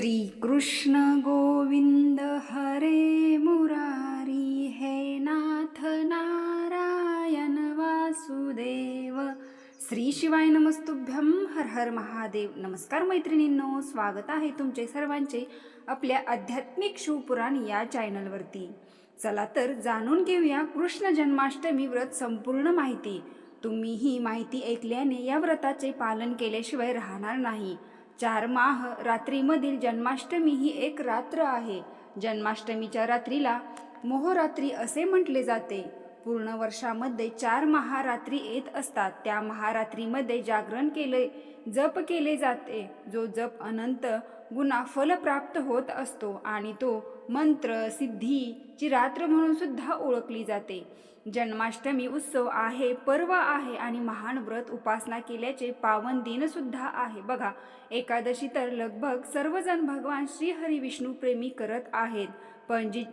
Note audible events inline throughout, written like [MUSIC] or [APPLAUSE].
श्रीकृष्ण गोविंद हरे मुरारी हे नाथ नारायण वासुदेव। श्री शिवाय नमस्तुभ्यं हर हर महादेव। नमस्कार मैत्रिणींनो स्वागत आहे तुमचे सर्वांचे आपल्या आध्यात्मिक शिवपुराण या चॅनलवरती चला तर जाणून घेऊया कृष्ण जन्माष्टमी व्रत संपूर्ण माहिती. तुम्ही ही माहिती ऐकल्याने या व्रताचे पालन केल्याशिवाय राहणार नाही. चार माह रात्रीमधील जन्माष्टमी ही एक रात्र आहे. जन्माष्टमीच्या रात्रीला मोहरात्री असे म्हटले जाते. पूर्ण वर्षामध्ये चार महारात्री येत असतात. त्या महारात्रीमध्ये जागरण केले जप केले जाते. जो जप अनंत गुणा फल प्राप्त होत असतो आणि तो मंत्र सिद्धीची रात्र म्हणून सुद्धा ओळखली जाते. जन्माष्टमी उत्सव आहे पर्व आहे आणि महान व्रत उपासना केल्याचे पावन दिन सुद्धा आहे. बघा एकादशी तर लगभग सर्वजण भगवान श्रीहरी विष्णू प्रेमी करत आहेत. पण जी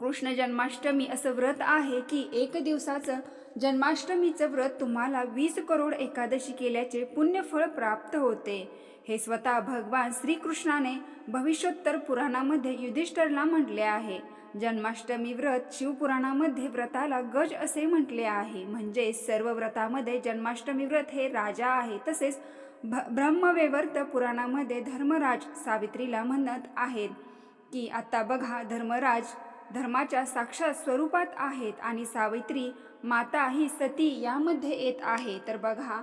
कृष्ण जन्माष्टमी असं व्रत आहे की एक दिवसाचं जन्माष्टमीचं व्रत तुम्हाला वीस करोड एकादशी केल्याचे पुण्यफळ प्राप्त होते. हे स्वतः भगवान श्रीकृष्णाने भविष्योत्तर पुराणामध्ये युधिष्ठरला म्हटले आहे. जन्माष्टमी व्रत शिवपुराणामध्ये व्रताला गज असे म्हटले आहे. म्हणजे सर्व व्रतामध्ये जन्माष्टमी व्रत हे राजा आहे तसेच भ ब्रह्मवेवर्त पुराणामध्ये धर्मराज सावित्रीला म्हणत आहेत की आता बघा धर्मराज धर्माच्या साक्षात स्वरूपात आहेत आणि सावित्री माता ही सती यामध्ये येत आहे. तर बघा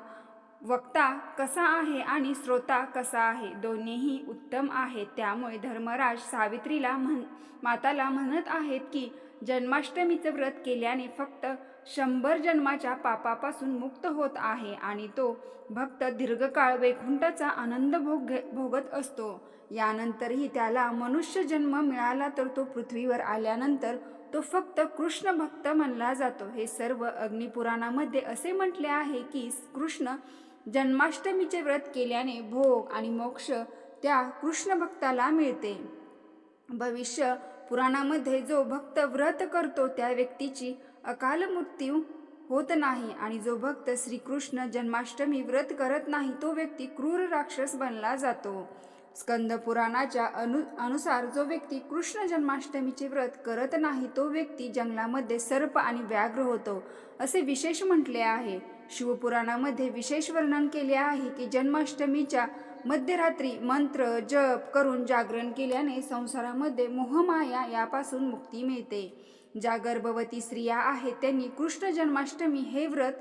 वक्ता कसा आहे आणि श्रोता कसा आहे? दोन्हीही उत्तम आहेत त्यामुळे धर्मराज सावित्रीला म्हण माताला म्हणत आहेत की जन्माष्टमीचं व्रत केल्याने फक्त शंभर जन्माच्या पापापासून मुक्त होत आहे आणि तो भक्त दीर्घकाळ वैकुंठाचा आनंद भोग भोगत असतो. यानंतरही त्याला मनुष्य जन्म मिळाला तर तो पृथ्वीवर आल्यानंतर तो फक्त कृष्ण भक्त म्हणला जातो. हे सर्व अग्निपुराणामध्ये असे म्हटले आहे की कृष्ण जन्माष्टमीचे व्रत केल्याने भोग आणि मोक्ष त्या कृष्ण भक्ताला मिळते. भविष्य पुराणामध्ये जो भक्त व्रत करतो त्या व्यक्तीची अकाल मृत्यू होत नाही आणि जो भक्त श्रीकृष्ण जन्माष्टमी व्रत करत नाही तो व्यक्ती क्रूर राक्षस बनला जातो. स्कंद पुराणाच्या अनु अनुसार जो व्यक्ती कृष्ण जन्माष्टमीचे व्रत करत नाही तो व्यक्ती जंगलामध्ये सर्प आणि व्याघ्र होतो असे विशेष म्हटले आहे. शिवपुराणामध्ये विशेष वर्णन केले आहे की जन्माष्टमीच्या मध्यरात्री मंत्र जप करून जागरण केल्याने संसारामध्ये मोहमाया यापासून मुक्ती मिळते. ज्या गर्भवती स्त्रिया आहेत त्यांनी कृष्ण जन्माष्टमी हे व्रत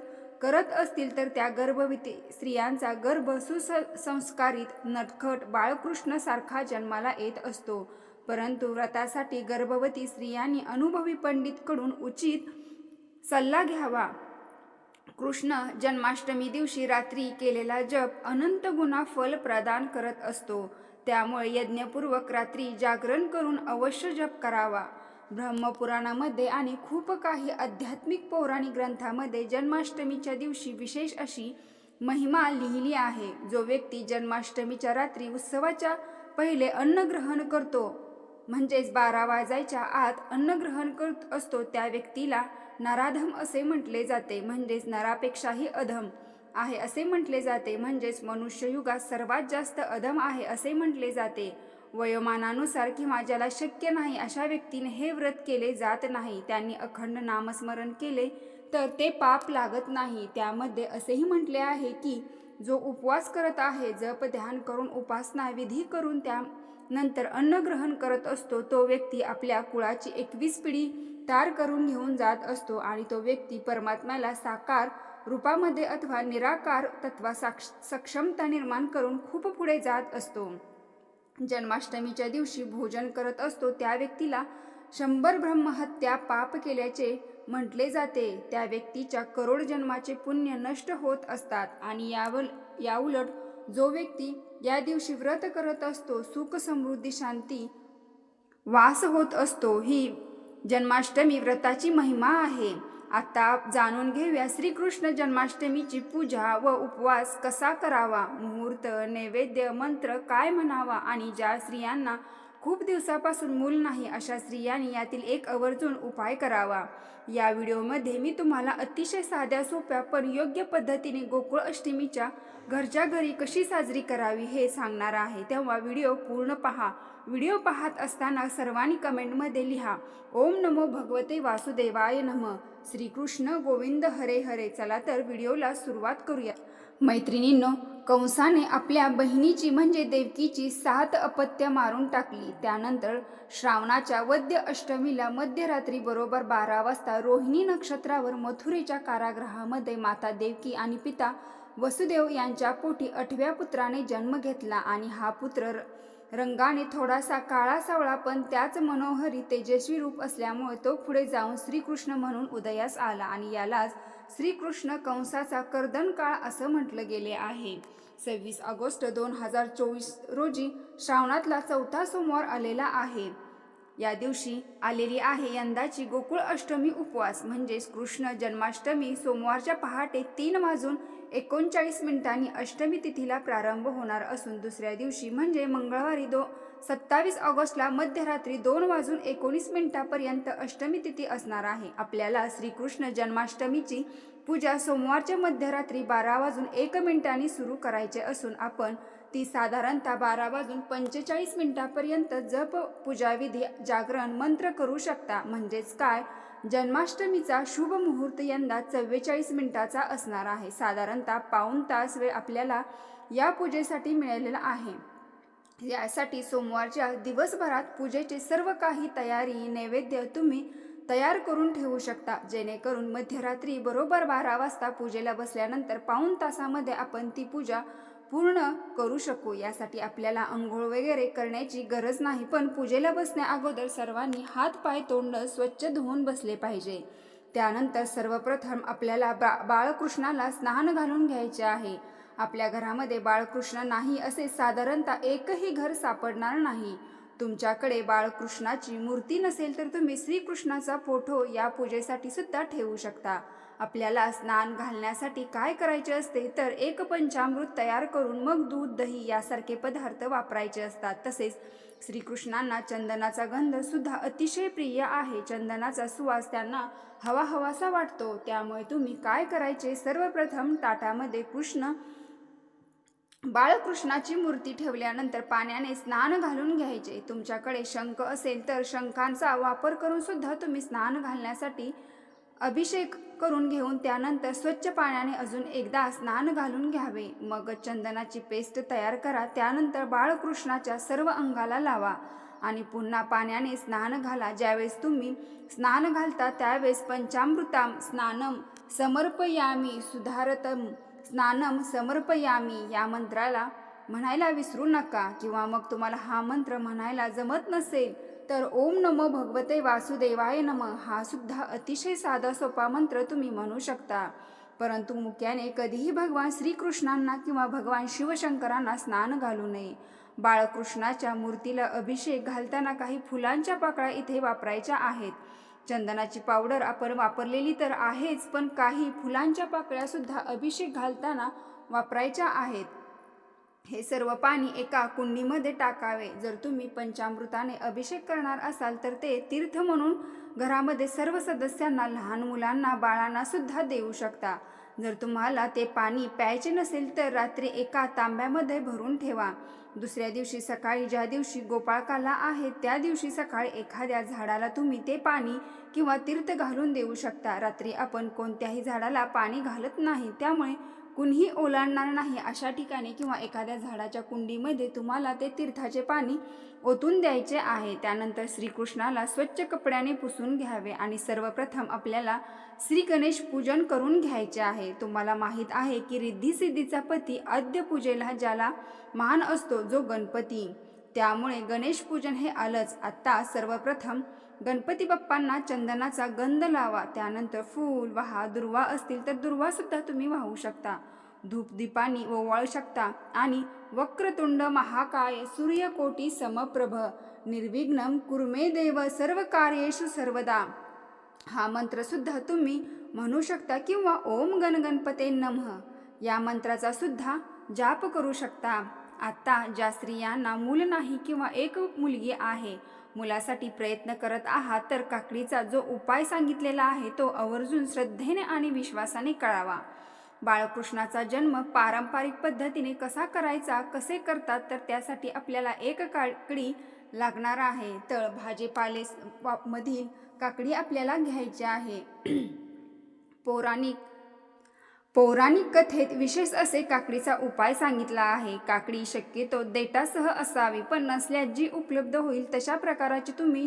करत असतील तर त्या गर्भवती स्त्रियांचा गर्भ सुसंस्कारित नटखट बाळकृष्णसारखा जन्माला येत असतो. परंतु व्रतासाठी गर्भवती स्त्रियांनी अनुभवी पंडितकडून उचित सल्ला घ्यावा. कृष्ण जन्माष्टमी दिवशी रात्री केलेला जप अनंत गुणा फल प्रदान करत असतो. त्यामुळे यज्ञपूर्वक रात्री जागरण करून अवश्य जप करावा. ब्रह्मपुराणामध्ये आणि खूप काही आध्यात्मिक पौराणिक ग्रंथामध्ये जन्माष्टमीच्या दिवशी विशेष अशी महिमा लिहिली आहे. जो व्यक्ती जन्माष्टमीच्या रात्री उत्सवाच्या पहिले अन्नग्रहण करतो म्हणजेच बारा वाजायच्या आत अन्नग्रहण करत असतो त्या व्यक्तीला नराधम असे म्हटले जाते म्हणजेच नरापेक्षाही अधम आहे. असे म्हटले जाते म्हणजेच मनुष्ययुगात सर्वात जास्त अधम आहे असे म्हटले जाते. वयोमानानुसार किंवा ज्याला शक्य नाही अशा व्यक्तीने हे व्रत केले जात नाही त्यांनी अखंड नामस्मरण केले तर ते पाप लागत नाही. त्यामध्ये असेही म्हटले आहे की जो उपवास करत आहे जप ध्यान करून उपासना विधी करून त्यानंतर अन्नग्रहण करत असतो तो व्यक्ती आपल्या कुळाची एकवीस पिढी तार करून घेऊन जात असतो आणि तो व्यक्ती परमात्म्याला साकार रूपामध्ये अथवा निराकार तत्वा साक्ष सक्षमता निर्माण करून खूप पुढे जात असतो. जन्माष्टमीच्या दिवशी भोजन करत असतो त्या व्यक्तीला शंभर ब्रह्महत्या पाप केल्याचे म्हटले जाते. त्या व्यक्तीच्या करोड जन्माचे पुण्य नष्ट होत असतात आणि यावल याउलट जो व्यक्ती या दिवशी व्रत करत असतो सुख समृद्धी शांती वास होत असतो ही जन्माष्टमी व्रताची महिमा आहे. आता जाणून घेऊया श्रीकृष्ण जन्माष्टमीची पूजा व उपवास कसा करावा? मुहूर्त नैवेद्य मंत्र काय म्हणावा? आणि ज्या स्त्रियांना खूप दिवसापासून मूल नाही अशा स्त्रियांनी यातील एक आवर्जून उपाय करावा. या व्हिडिओमध्ये मी तुम्हाला अतिशय साध्या सोप्या पण योग्य पद्धतीने गोकुळ अष्टमीच्या घरच्या घरी कशी साजरी करावी हे सांगणार आहे. तेव्हा व्हिडिओ पूर्ण पहा. व्हिडिओ पाहत असताना सर्वांनी कमेंटमध्ये लिहा ओम नमो भगवते वासुदेवाय नम. श्रीकृष्ण गोविंद हरे हरे. चला तर व्हिडिओला सुरुवात करूया. मैत्रिणींनो कंसाने आपल्या बहिणीची म्हणजे देवकीची सात अपत्य मारून टाकली. त्यानंतर श्रावणाच्या वद्य अष्टमीला मध्यरात्री बरोबर बारा वाजता रोहिणी नक्षत्रावर मथुरेच्या कारागृहामध्ये माता देवकी आणि पिता वसुदेव यांच्या पोटी आठव्या पुत्राने जन्म घेतला आणि हा पुत्र रंगाने थोडासा काळा सावळा पण त्याच मनोहरी तेजस्वी रूप असल्यामुळे तो पुढे जाऊन श्रीकृष्ण म्हणून उदयास आला आणि यालाच श्रीकृष्ण कंसाचा कर्दन काळ असं म्हटलं गेले आहे. सव्वीस ऑगस्ट दोन हजार चोवीस रोजी श्रावणातला चौथा सोमवार आलेला आहे. या दिवशी आलेली आहे यंदाची गोकुळ अष्टमी उपवास म्हणजेच कृष्ण जन्माष्टमी सोमवारच्या पहाटे तीन वाजून एकोणचाळीस मिनिटांनी अष्टमी तिथीला प्रारंभ होणार असून दुसऱ्या दिवशी म्हणजे मंगळवारी दो सत्तावीस ऑगस्टला मध्यरात्री दोन वाजून एकोणीस मिनिटापर्यंत अष्टमी तिथी असणार आहे. आपल्याला श्रीकृष्ण जन्माष्टमीची पूजा सोमवारच्या मध्यरात्री बारा वाजून एक मिनिटांनी सुरू करायचे असून आपण ती साधारणतः बारा वाजून पंचेचाळीस मिनिटापर्यंत जप पूजाविधी जागरण मंत्र करू शकता. म्हणजेच काय? जन्माष्टमीचा शुभ मुहूर्त यंदा चव्वेचाळीस मिनिटाचा असणार आहे. साधारणतः पाऊण तास वेळ आपल्याला या पूजेसाठी मिळालेला आहे. यासाठी सोमवारच्या दिवसभरात पूजेचे सर्व काही तयारी नैवेद्य तुम्ही तयार करून ठेवू शकता. जेणेकरून मध्यरात्री बरोबर बारा वाजता पूजेला बसल्यानंतर पाऊण तासामध्ये आपण ती पूजा पूर्ण करू शकू यासाठी आपल्याला आंघोळ वगैरे करण्याची गरज नाही. पण पूजेला बसण्या अगोदर सर्वांनी हात पाय तोंड स्वच्छ धुवून बसले पाहिजे. त्यानंतर सर्वप्रथम आपल्याला बा बाळकृष्णाला स्नान घालून घ्यायचे आहे. आपल्या घरामध्ये बाळकृष्ण नाही असे साधारणतः एकही घर सापडणार नाही. तुमच्याकडे बाळकृष्णाची मूर्ती नसेल तर तुम्ही श्रीकृष्णाचा फोटो या पूजेसाठी सुद्धा ठेवू शकता. आपल्याला स्नान घालण्यासाठी काय करायचे असते तर एक पंचामृत तयार करून मग दूध दही यासारखे पदार्थ वापरायचे असतात. तसेच श्रीकृष्णांना चंदनाचा गंध सुद्धा अतिशय प्रिय आहे. चंदनाचा सुवास त्यांना हवा हवासा वाटतो. त्यामुळे तुम्ही काय करायचे? सर्वप्रथम ताटामध्ये कृष्ण बाळकृष्णाची मूर्ती ठेवल्यानंतर पाण्याने स्नान घालून घ्यायचे. तुमच्याकडे शंख असेल तर शंखांचा वापर करून सुद्धा तुम्ही स्नान घालण्यासाठी अभिषेक करून घेऊन त्यानंतर स्वच्छ पाण्याने अजून एकदा स्नान घालून घ्यावे. मग चंदनाची पेस्ट तयार करा. त्यानंतर बाळकृष्णाच्या सर्व अंगाला लावा आणि पुन्हा पाण्याने स्नान घाला. ज्यावेळेस तुम्ही स्नान घालता त्यावेळेस पंचामृताम स्नानम समर्पयामी सुधारतम. स्नानम समर्पयामी. या मंत्राला म्हणायला विसरू नका. किंवा मग तुम्हाला हा मंत्र म्हणायला जमत नसेल तर ओम नमो भगवते वासुदेवाय नम. हा सुद्धा अतिशय साधा सोपा मंत्र तुम्ही म्हणू शकता. परंतु मुख्याने कधीही भगवान श्रीकृष्णांना किंवा भगवान शिवशंकरांना स्नान घालू नये. बाळकृष्णाच्या मूर्तीला अभिषेक घालताना काही फुलांच्या पाकळ्या इथे वापरायच्या आहेत. चंदनाची पावडर आपण वापरलेली तर आहेच पण काही फुलांच्या पाकळ्यासुद्धा अभिषेक घालताना वापरायच्या आहेत. हे सर्व पाणी एका कुंडीमध्ये टाकावे. जर तुम्ही पंचामृताने अभिषेक करणार असाल तर ते तीर्थ म्हणून घरामध्ये सर्व सदस्यांना लहान मुलांना बाळांना सुद्धा देऊ शकता. जर तुम्हाला ते पाणी प्यायचे नसेल तर रात्री एका तांब्यामध्ये भरून ठेवा. दुसऱ्या दिवशी सकाळी ज्या दिवशी गोपाळकाला आहे त्या दिवशी सकाळी एखाद्या झाडाला तुम्ही ते पाणी किंवा तीर्थ घालून देऊ शकता. रात्री आपण कोणत्याही झाडाला पाणी घालत नाही त्यामुळे कुणीही ओलांडणार नाही. अशा ठिकाणी किंवा एखाद्या झाडाच्या कुंडीमध्ये तुम्हाला ते तीर्थाचे पाणी ओतून द्यायचे आहे. त्यानंतर श्रीकृष्णाला स्वच्छ कपड्याने पुसून घ्यावे आणि सर्वप्रथम आपल्याला श्री गणेश पूजन करून घ्यायचे आहे. तुम्हाला माहीत आहे की रिद्धी सिद्धीचा पती आद्य पूजेला ज्याला मान असतो जो गणपती. त्यामुळे गणेश पूजन हे आलंच. आत्ता सर्वप्रथम गणपती बाप्पांना चंदनाचा गंध लावा त्यानंतर फूल वहा दुर्वा असतील तर दुर्वा सुद्धा तुम्ही वाहू शकता. धूप दीपानी ओवाळू शकता आणि वक्रतुंड महाकाय सूर्यकोटी समप्रभ. निर्विघ्नम कुर्मे देव सर्व कार्येषु सर्वदा. हा मंत्र सुद्धा तुम्ही म्हणू शकता किंवा ओम गणगणपते नमः. या मंत्राचा सुद्धा जाप करू शकता. आत्ता ज्या स्त्रियांना मूल नाही किंवा एक मुलगी आहे मुलासाठी प्रयत्न करत आहात तर काकडीचा जो उपाय सांगितलेला आहे तो आवर्जून श्रद्धेने आणि विश्वासाने कळावा. बाळकृष्णाचा जन्म पारंपरिक पद्धतीने कसा करायचा कसे करतात तर त्यासाठी आपल्याला एक काकडी लागणार आहे. तर भाजीपाले मधील काकडी आपल्याला घ्यायची आहे. [CLEARS THROAT] पौराणिक पौराणिक कथेत विशेष असे काकडीचा उपाय सांगितला आहे. काकडी शक्यतो देटासह असावी पण नसल्यास जी उपलब्ध होईल तशा प्रकाराची तुम्ही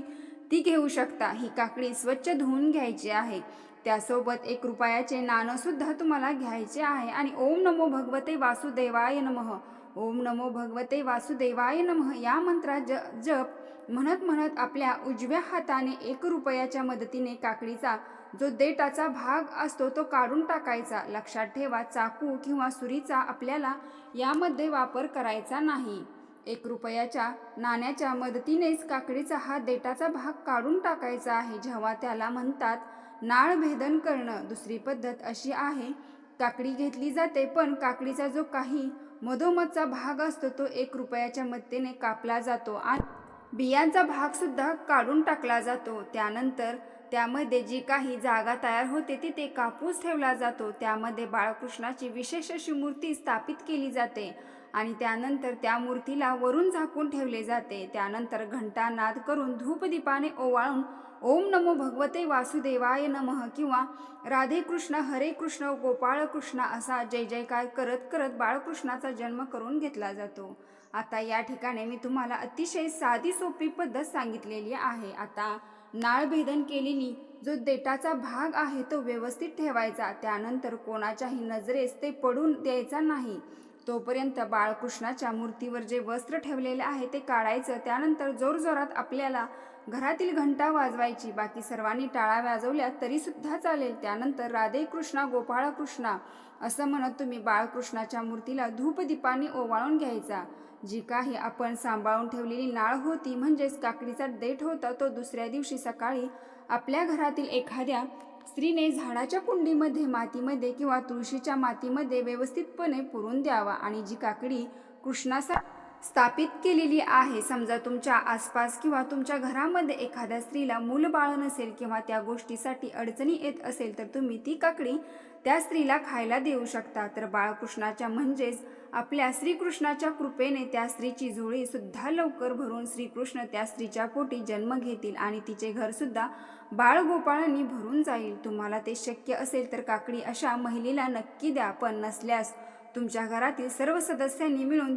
ती घेऊ शकता. ही काकडी स्वच्छ धुवून घ्यायची आहे. त्यासोबत एक रुपयाचे नाणंसुद्धा तुम्हाला घ्यायचे आहे. आणि ओम नमो भगवते वासुदेवाय नमः. ओम नमो भगवते वासुदेवाय नमः. या मंत्रा ज जप म्हणत म्हणत आपल्या उजव्या हाताने एक रुपयाच्या मदतीने काकडीचा जो देटाचा भाग असतो तो काढून टाकायचा. लक्षात ठेवा चाकू किंवा सुरीचा आपल्याला यामध्ये वापर करायचा नाही. एक रुपयाच्या नाण्याच्या मदतीनेच काकडीचा हा देटाचा भाग काढून टाकायचा आहे जेव्हा त्याला म्हणतात नाळ भेदन करणं. दुसरी पद्धत अशी आहे काकडी घेतली जाते पण काकडीचा जो काही मधोमधचा भाग असतो तो एक रुपयाच्या मदतीने कापला जातो आणि बियांचा भागसुद्धा काढून टाकला जातो. त्यानंतर त्यामध्ये जी काही जागा तयार होते तिथे कापूस ठेवला जातो. त्यामध्ये बाळकृष्णाची विशेष अशी मूर्ती स्थापित केली जाते आणि त्यानंतर त्या मूर्तीला वरून झाकून ठेवले जाते. त्यानंतर घंटानाद करून धूपदीपाने ओवाळून ओम नमो भगवते वासुदेवाय नमः किंवा राधे कृष्ण हरे कृष्ण गोपाळ कृष्ण असा जय जयकार करत करत बाळकृष्णाचा जन्म करून घेतला जातो. आता या ठिकाणी मी तुम्हाला अतिशय साधी सोपी पद्धत सांगितलेली आहे. आता नाळभेदन केलेली जो देटाचा भाग आहे तो व्यवस्थित ठेवायचा. त्यानंतर कोणाच्याही नजरेस ते पडून द्यायचा नाही. तोपर्यंत बाळकृष्णाच्या मूर्तीवर जे वस्त्र ठेवलेले आहे ते काढायचं. त्यानंतर जोरजोरात आपल्याला घरातील घंटा वाजवायची. बाकी सर्वांनी टाळा वाजवल्या तरी सुद्धा चालेल. त्यानंतर राधे कृष्णा गोपाळकृष्णा असं म्हणत तुम्ही बाळकृष्णाच्या मूर्तीला धूपदीपाने ओवाळून घ्यायचा. जी काही आपण सांभाळून ठेवलेली नाळ होती म्हणजेच काकडीचा देठ होता तो दुसऱ्या दिवशी सकाळी आपल्या घरातील एखाद्या स्त्रीने झाडाच्या कुंडीमध्ये मातीमध्ये किंवा तुळशीच्या मातीमध्ये व्यवस्थितपणे पुरून द्यावा आणि जी काकडी कृष्णासा स्थापित केलेली आहे समजा तुमच्या आसपास किंवा तुमच्या घरामध्ये एखाद्या स्त्रीला मूल बाळ नसेल किंवा त्या गोष्टीसाठी अडचणी येत असेल तर तुम्ही ती काकडी त्या स्त्रीला खायला देऊ शकता. तर बाळकृष्णाच्या म्हणजेच आपल्या श्रीकृष्णाच्या कृपेने त्या स्त्रीची झोळी सुद्धा लवकर भरून श्रीकृष्ण त्या स्त्रीच्या पोटी जन्म घेतील आणि तिचे घर सुद्धा बाळगोपाळांनी भरून जाईल. तुम्हाला ते शक्य असेल तर काकडी अशा महिलेला नक्की द्या पण नसल्यास तुमच्या घरातील सर्व सदस्यांनी मिळून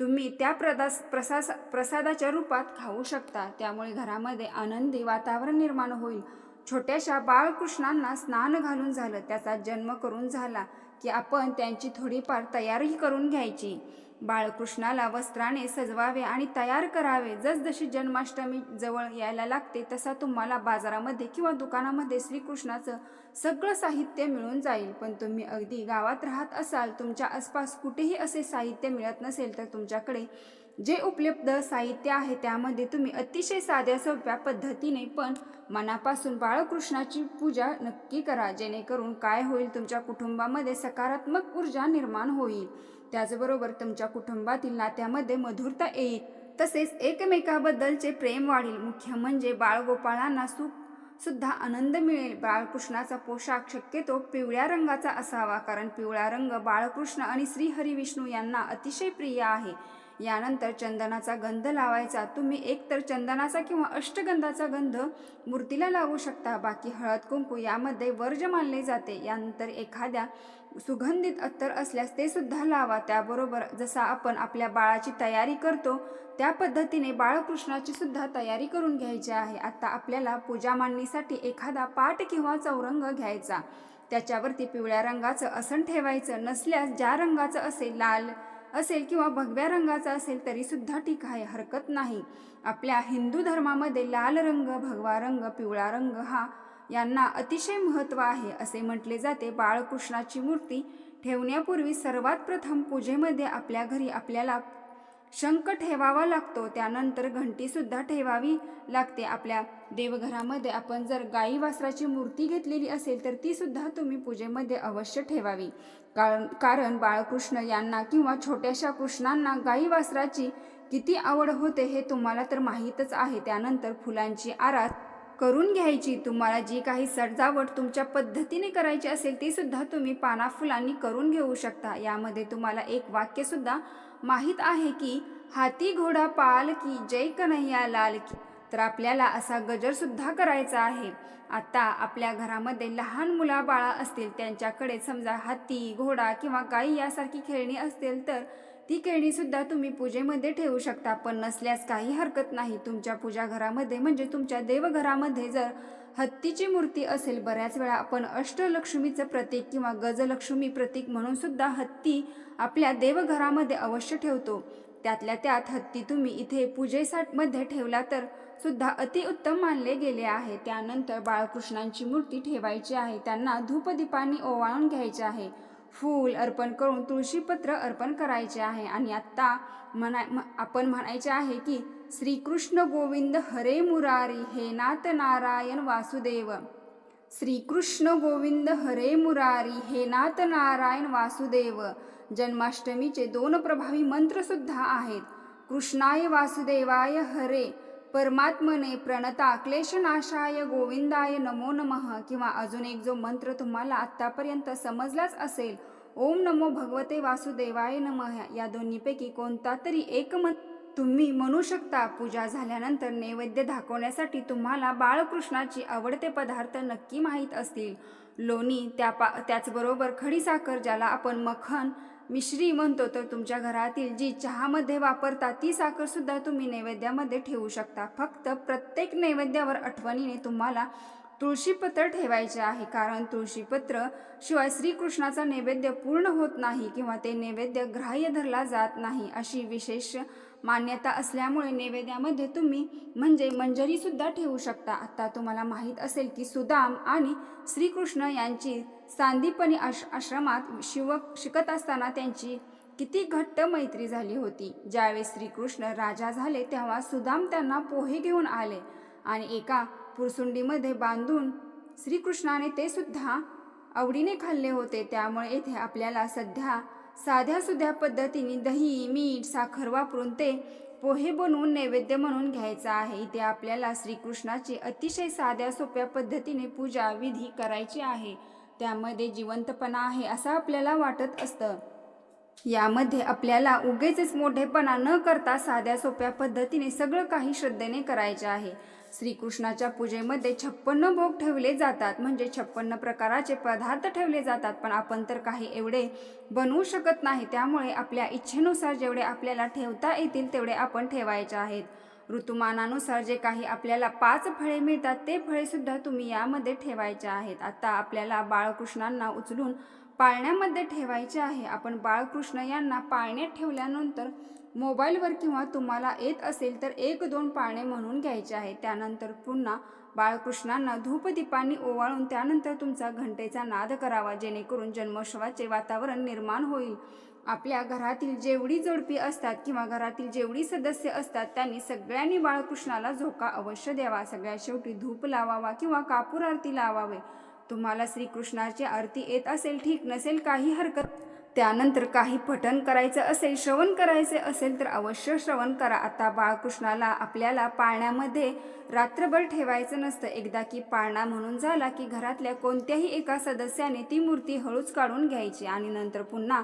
तुम्ही त्या प्रदास प्रसाद प्रसादाच्या रूपात खाऊ शकता. त्यामुळे घरामध्ये आनंदी वातावरण निर्माण होईल. छोट्याशा बाळकृष्णांना स्नान घालून झालं. त्याचा जन्म करून झाला की आपण त्यांची थोडीफार तयारी करून घ्यायची. बाळकृष्णाला वस्त्राने सजवावे आणि तयार करावे. जसजशी जन्माष्टमी जवळ यायला लागते तसा तुम्हाला बाजारामध्ये किंवा दुकानामध्ये श्रीकृष्णाचं सगळं साहित्य मिळून जाईल. पण तुम्ही अगदी गावात राहत असाल तुमच्या आसपास कुठेही असे साहित्य मिळत नसेल तर तुमच्याकडे जे उपलब्ध साहित्य आहे त्यामध्ये तुम्ही अतिशय साध्या सोप्या पद्धतीने पण मनापासून बाळकृष्णाची पूजा नक्की करा. जेणेकरून काय होईल तुमच्या कुटुंबामध्ये सकारात्मक ऊर्जा निर्माण होईल. त्याचबरोबर तुमच्या कुटुंबातील नात्यामध्ये मधुरता येईल. तसेच एकमेकाबद्दलचे प्रेम वाढेल. मुख्य म्हणजे बाळगोपाळांना सुख सुद्धा आनंद मिळेल. बाळकृष्णाचा पोशाख शक्यतो पिवळ्या रंगाचा असावा कारण पिवळा रंग बाळकृष्ण आणि श्रीहरी विष्णू यांना अतिशय प्रिय आहे. यानंतर चंदनाचा गंध लावायचा. तुम्ही एकतर चंदनाचा किंवा अष्टगंधाचा गंध मूर्तीला लावू शकता. बाकी हळद कुंकू यामध्ये वर्ज मानले जाते. यानंतर एखाद्या सुगंधित अत्तर असल्यास ते सुद्धा लावा. त्याबरोबर जसा आपण आपल्या बाळाची तयारी करतो त्या पद्धतीने बाळकृष्णाची सुद्धा तयारी करून घ्यायची आहे. आता आपल्याला पूजा मांडणीसाठी एखादा पाट किंवा चौरंग घ्यायचा. त्याच्यावरती पिवळ्या रंगाचं आसन ठेवायचं. नसल्यास ज्या रंगाचं असेल लाल असेल किंवा भगव्या रंगाचा असेल तरीसुद्धा ठीक आहे हरकत नाही. आपल्या हिंदू धर्मामध्ये लाल रंग भगवा रंग पिवळा रंग हा यांना अतिशय महत्त्व आहे असे म्हटले जाते. बाळकृष्णाची मूर्ती ठेवण्यापूर्वी सर्वात प्रथम पूजेमध्ये आपल्या घरी आपल्याला शंख ठेवावा लागतो. त्यानंतर घंटीसुद्धा ठेवावी लागते. आपल्या देवघरामध्ये आपण जर गाई वासराची मूर्ती घेतलेली असेल तर तीसुद्धा तुम्ही पूजेमध्ये अवश्य ठेवावी. कारण कारण बाळकृष्ण यांना किंवा छोट्याशा कृष्णांना गाई वासराची किती आवड होते हे तुम्हाला तर माहीतच आहे. त्यानंतर फुलांची आरास करून घ्यायची. तुम्हाला जी काही सजावट तुमच्या पद्धतीने करायची असेल ती सुद्धा तुम्ही पाना फुलांनी करून घेऊ शकता. यामध्ये तुम्हाला एक वाक्य सुद्धा माहीत आहे की हाती घोडा पाल की जय कन्हैया लाल की. तर आपल्याला असा गजर सुद्धा करायचा आहे. आता आपल्या घरामध्ये लहान मुला बाळा असतील त्यांच्याकडे समजा हत्ती घोडा किंवा गाई यासारखी खेळणी असतील तर ती खेळणी सुद्धा तुम्ही पूजेमध्ये ठेवू शकता. पण नसल्यास काही हरकत नाही. तुमच्या पूजा घरामध्ये म्हणजे तुमच्या देवघरामध्ये जर हत्तीची मूर्ती असेल बऱ्याच वेळा आपण अष्टलक्ष्मीचं प्रतीक किंवा गजलक्ष्मी प्रतीक म्हणून सुद्धा हत्ती आपल्या देवघरामध्ये अवश्य ठेवतो. त्यातल्या त्यात हत्ती तुम्ही इथे पूजेसाठमध्ये ठेवला तर सुद्धा अतिउत्तम मानले गेले आहे. त्यानंतर बाळकृष्णांची मूर्ती ठेवायची आहे. त्यांना धूपदीपांनी ओवाळून घ्यायचे आहे. फूल अर्पण करून तुळशीपत्र अर्पण करायचे आहे. आणि आत्ता म्हणा म- आपण म्हणायचे आहे की श्रीकृष्ण गोविंद हरे मुरारी हे नाथ नारायण वासुदेव. श्रीकृष्ण गोविंद हरे मुरारी हे नाथ नारायण वासुदेव. जन्माष्टमीचे दोन प्रभावी मंत्रसुद्धा आहेत. कृष्णाय वासुदेवाय हरे परमात्मने प्रणता क्लेशनाशाय गोविंदाय नमो नमः किंवा अजून एक जो मंत्र तुम्हाला आत्तापर्यंत समजलाच असेल ओम नमो भगवते वासुदेवाय नमः या दोन्हीपैकी कोणता तरी एक मंत्र तुम्ही म्हणू शकता पूजा झाल्यानंतर नैवेद्य दाखवण्यासाठी तुम्हाला बाळकृष्णाची आवडते पदार्थ नक्की माहीत असतील. लोणी त्या पा त्याचबरोबर खडीसाखर ज्याला आपण मखन मिश्री म्हणतो तर तुमच्या घरातील जी चहामध्ये वापरता ती साखरसुद्धा तुम्ही नैवेद्यामध्ये ठेवू शकता. फक्त प्रत्येक नैवेद्यावर आठवणीने तुम्हाला तुळशीपत्र ठेवायचे आहे. कारण तुळशीपत्र शिवाय श्रीकृष्णाचा नैवेद्य पूर्ण होत नाही किंवा ते नैवेद्य ग्राह्य धरला जात नाही अशी विशेष मान्यता असल्यामुळे नैवेद्यामध्ये तुम्ही म्हणजे मंजरीसुद्धा ठेवू शकता. आता तुम्हाला माहीत असेल की सुदाम आणि श्रीकृष्ण यांची सांदीपनी आश आश्रमात शिवक शिकत असताना त्यांची किती घट्ट मैत्री झाली होती. ज्यावेळेस श्रीकृष्ण राजा झाले तेव्हा सुदाम त्यांना पोहे घेऊन आले आणि एका पुरसुंडीमध्ये बांधून श्रीकृष्णाने ते सुद्धा आवडीने खाल्ले होते. त्यामुळे येथे आपल्याला सध्या साध्या सुध्या पद्धतीने दही मीठ साखर वापरून ते पोहे बनवून नैवेद्य म्हणून घ्यायचा आहे. इथे आपल्याला श्रीकृष्णाची अतिशय साध्या सोप्या पद्धतीने पूजा विधी करायची आहे. त्यामध्ये जिवंतपणा आहे असं आपल्याला वाटत असतं. यामध्ये आपल्याला उगेच मोठेपणा न करता साध्या सोप्या पद्धतीने सगळं काही श्रद्धेने करायचे आहे. श्रीकृष्णाच्या पूजेमध्ये छप्पन्न भोग ठेवले जातात. म्हणजे छप्पन्न प्रकाराचे पदार्थ ठेवले जातात. पण आपण तर काही एवढे बनवू शकत नाही. त्यामुळे आपल्या इच्छेनुसार जेवढे आपल्याला ठेवता येतील तेवढे आपण ठेवायचे आहेत. ऋतुमानानुसार जे काही आपल्याला पाच फळे मिळतात ते फळे सुद्धा तुम्ही यामध्ये ठेवायचे आहेत. आता आपल्याला बाळकृष्णांना उचलून पाळण्यामध्ये ठेवायचे आहे. आपण बाळकृष्ण यांना पाळण्यात ठेवल्यानंतर मोबाईलवर किंवा तुम्हाला येत असेल तर एक दोन पाळणे म्हणून घ्यायचे आहे त्यानंतर पुन्हा बाळकृष्णांना धूपदीपांनी ओवाळून त्यानंतर तुमचा घंटेचा नाद करावा जेणेकरून जन्मोत्सवाचे वातावरण निर्माण होईल. आपल्या घरातील जेवढी जोडपी असतात किंवा घरातील जेवढी सदस्य असतात त्यांनी सगळ्यांनी बाळकृष्णाला झोका अवश्य द्यावा. सगळ्या शेवटी धूप लावावा किंवा कापूर आरती लावावे. तुम्हाला श्रीकृष्णाची आरती येत असेल ठीक नसेल काही हरकत त्यानंतर काही पठण करायचं असेल श्रवण करायचे असेल तर अवश्य श्रवण करा. आता बाळकृष्णाला आपल्याला पाळण्यामध्ये रात्रभर ठेवायचं नसतं. एकदा की पाळणा म्हणून झाला की घरातल्या कोणत्याही एका सदस्याने ती मूर्ती हळूच काढून घ्यायची आणि नंतर पुन्हा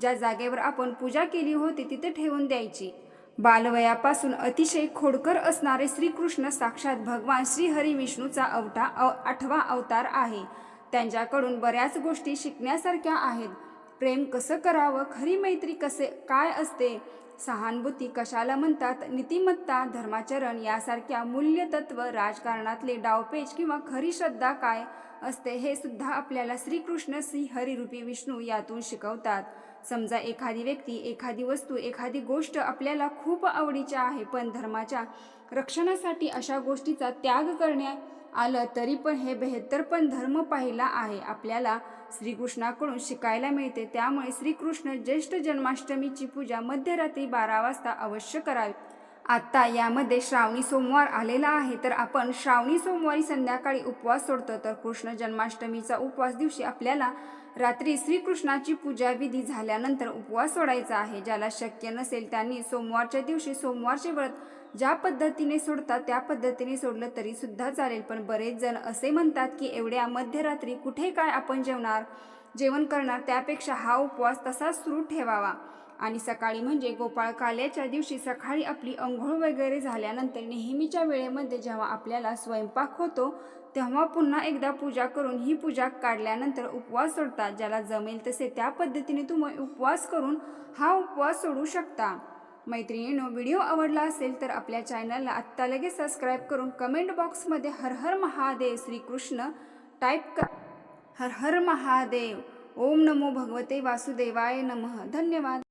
ज्या जागेवर आपण पूजा केली होती तिथे ठेवून द्यायची. बालवयापासून अतिशय खोडकर असणारे श्रीकृष्ण साक्षात भगवान श्रीहरी विष्णूचा अवटा अव आठवा अवतार आहे. त्यांच्याकडून बऱ्याच गोष्टी शिकण्यासारख्या आहेत. प्रेम कसं करावं खरी मैत्री कसे काय असते? सहानुभूती कशाला म्हणतात? नीतिमत्ता धर्माचरण यासारख्या मूल्यतत्व राजकारणातले डावपेच किंवा खरी श्रद्धा काय असते हे सुद्धा आपल्याला श्रीकृष्ण श्री हरिरूपी विष्णू यातून शिकवतात. समजा एखादी व्यक्ती एखादी वस्तू एखादी गोष्ट आपल्याला खूप आवडीची आहे पण धर्माच्या रक्षणासाठी अशा गोष्टीचा त्याग करण्यात आलं तरी पण हे बेहत्तर पण धर्म पाहिला आहे. आपल्याला श्रीकृष्णाकडून शिकायला मिळते. त्यामुळे श्रीकृष्ण ज्येष्ठ जन्माष्टमीची पूजा मध्यरात्री बारा वाजता अवश्य करावी. आत्ता यामध्ये श्रावणी सोमवार आलेला आहे. तर आपण श्रावणी सोमवारी संध्याकाळी उपवास सोडतो. तर कृष्ण जन्माष्टमीचा उपवास दिवशी आपल्याला रात्री श्रीकृष्णाची पूजा विधी झाल्यानंतर उपवास सोडायचा आहे. ज्याला शक्य नसेल त्यांनी सोमवारच्या दिवशी सोमवारचे व्रत ज्या पद्धतीने सोडतात त्या पद्धतीने सोडलं तरी सुद्धा चालेल. पण बरेच जण असे म्हणतात की एवढ्या मध्यरात्री कुठे काय आपण जेवणार जेवण करणार त्यापेक्षा हा उपवास तसाच सुरू ठेवावा. आणि सकाळी म्हणजे गोपाळकाल्याच्या दिवशी सकाळी आपली अंघोळ वगैरे झाल्यानंतर नेहमीच्या वेळेमध्ये जेव्हा आपल्याला स्वयंपाक होतो तेव्हा पुन्हा एकदा पूजा करून ही पूजा काढल्यानंतर उपवास सोडतात. ज्याला जमेल तसे त्या पद्धतीने तुम्ही उपवास करून हा उपवास सोडू शकता. मैत्रिणींनो व्हिडिओ आवडला असेल तर आपल्या चॅनलला आत्ता लगेच सबस्क्राईब करून कमेंट बॉक्समध्ये हर हर महादेव श्रीकृष्ण टाईप कर. हर हर महादेव. ओम नमो भगवते वासुदेवाय नमः. धन्यवाद.